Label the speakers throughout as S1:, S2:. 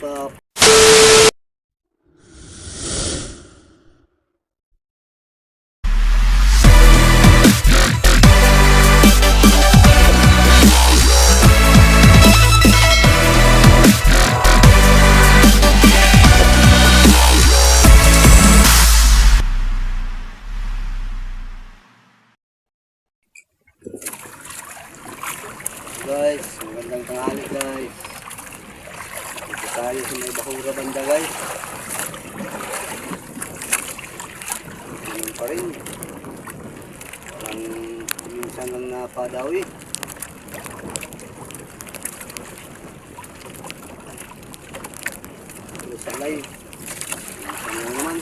S1: Sapsap. Guys, magandang tanghali guys. Tayo sa may Bakura banda guys. Ganun pa rin. Walang minsan lang napadawi. Ito sa live. Minsan lang naman.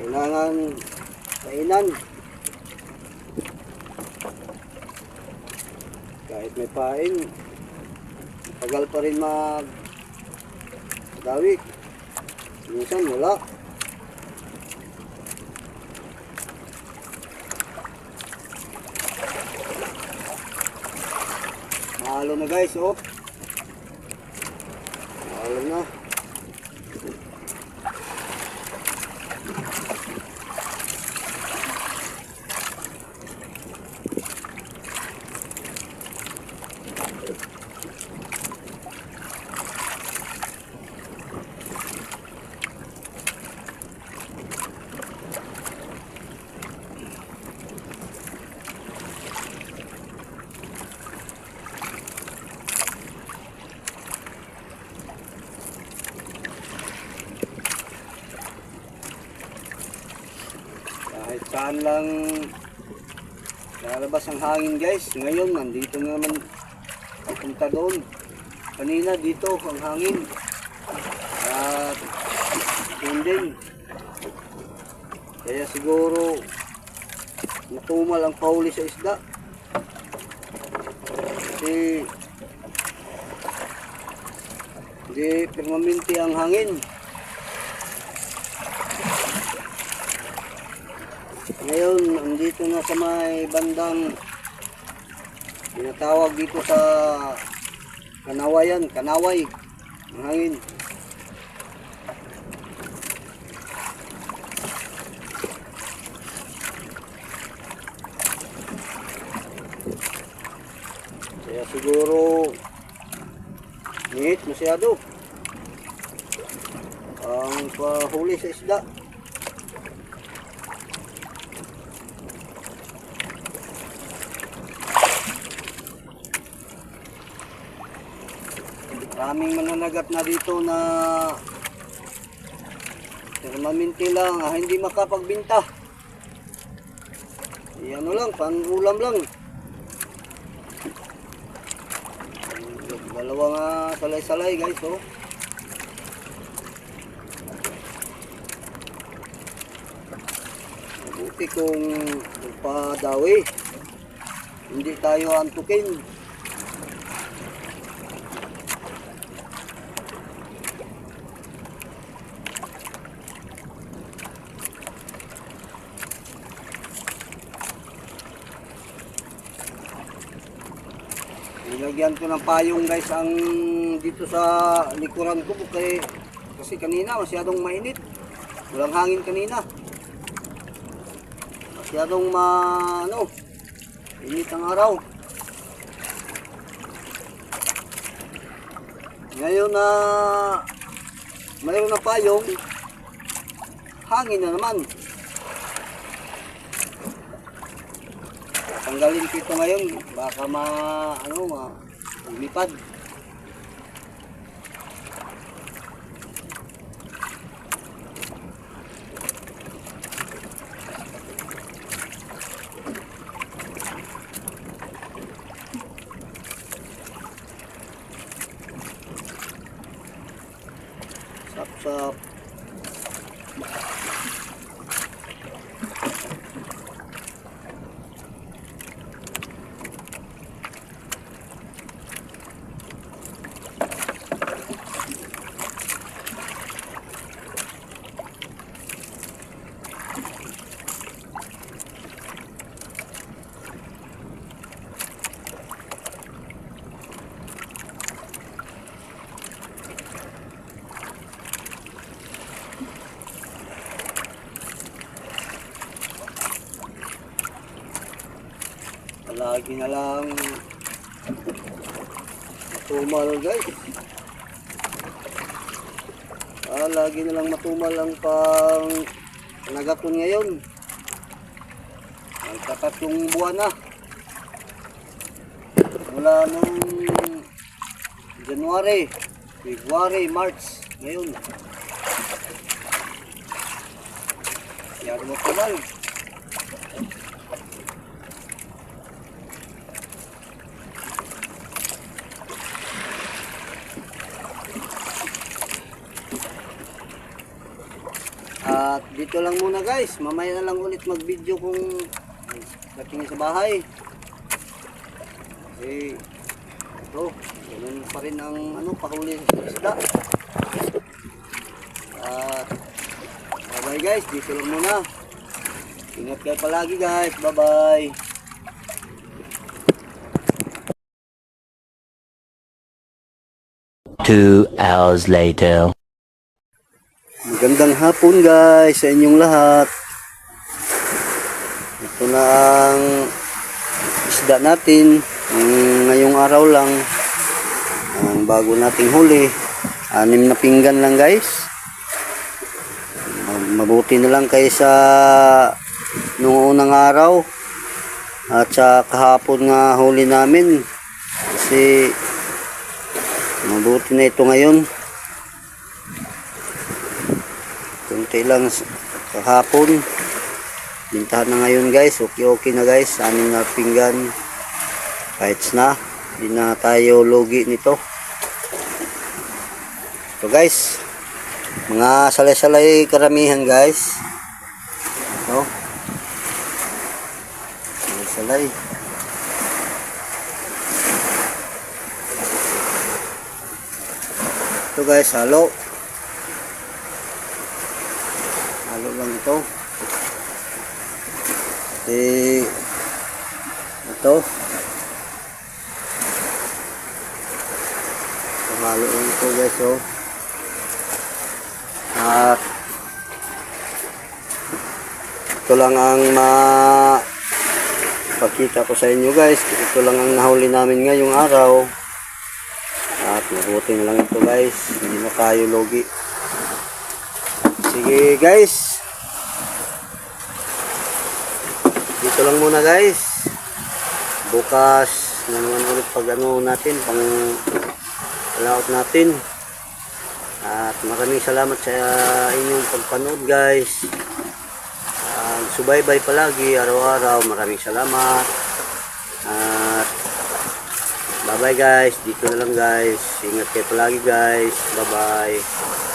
S1: Kailangan kainan. kahit may pain tagal pa rin mag dawi minsan wala. Mahalo na guys oh. Mahalo na kahit saan lang lalabas ang hangin guys? Ngayon nandito na naman papunta doon. Kanina dito ang hangin. At yun din. Kaya siguro natumal ang pauli sa isda. Kasi hindi permanente ang hangin Ngayon, andito na sa may bandang tinatawag dito sa Kanawayan, Kanaway, ang hangin. Kaya siguro nihit masyado ang pahuli sa isda. Maraming mananagat na dito na permanente lang, ah, hindi makapagbinta. Eh, ano lang, pang-ulam lang. Dalawang ah, salay-salay guys, oh. Mabuti kung magpadawi. Hindi tayo antukin. Nilagyan ko ng payong guys ang dito sa likuran ko kasi, kasi kanina masyadong mainit. Walang hangin kanina. Masyadong ma ano, init ang araw. Ngayon na mayroon na payong, hangin na naman. Tanggalin ko ngayon, baka ma, ano, ma, lumipad. Sap, sap. Lagi na lang matumal guys. Ah, lagi na lang matumal ang pang nagaton ngayon. Nagkatatlong buwan na. Mula nung January, February, March, ngayon. Yan mo tumal. At dito lang muna guys. Mamaya na lang ulit mag-video kung dating sa bahay. Kasi ito, ganun pa rin ang ano, pakuli sa isda. At bye bye guys. Dito lang muna. Ingat kayo palagi guys. Bye bye.
S2: Two hours later.
S1: Magandang hapon guys sa inyong lahat. Ito na ang isda natin. Ang ngayong araw lang. Ang bago nating huli. Anim na pinggan lang guys. Mabuti na lang kaysa nung unang araw. At sa kahapon nga huli namin. Kasi mabuti na ito ngayon. Kunti lang kahapon. Bintahan na ngayon guys. Okay okay na guys. Anim na pinggan. Kahit na. Hindi na tayo lugi nito. So guys. Mga salay-salay karamihan guys. Ito. Salay-salay. Ito guys, halo. Halo lang ito. Eh, ito. Lang ito guys, oh. At ito lang ang ma pakita ko sa inyo guys. Ito lang ang nahuli namin ngayong araw. At mabuti na lang ito guys. Hindi na tayo logi. Sige guys. Dito lang muna guys. Bukas na naman ulit pag ano natin, pang layout natin. At maraming salamat sa inyong pagpanood guys. Uh, subaybay palagi araw-araw. Maraming salamat. At bye bye guys. Dito na lang guys. Ingat kayo palagi guys. Bye bye.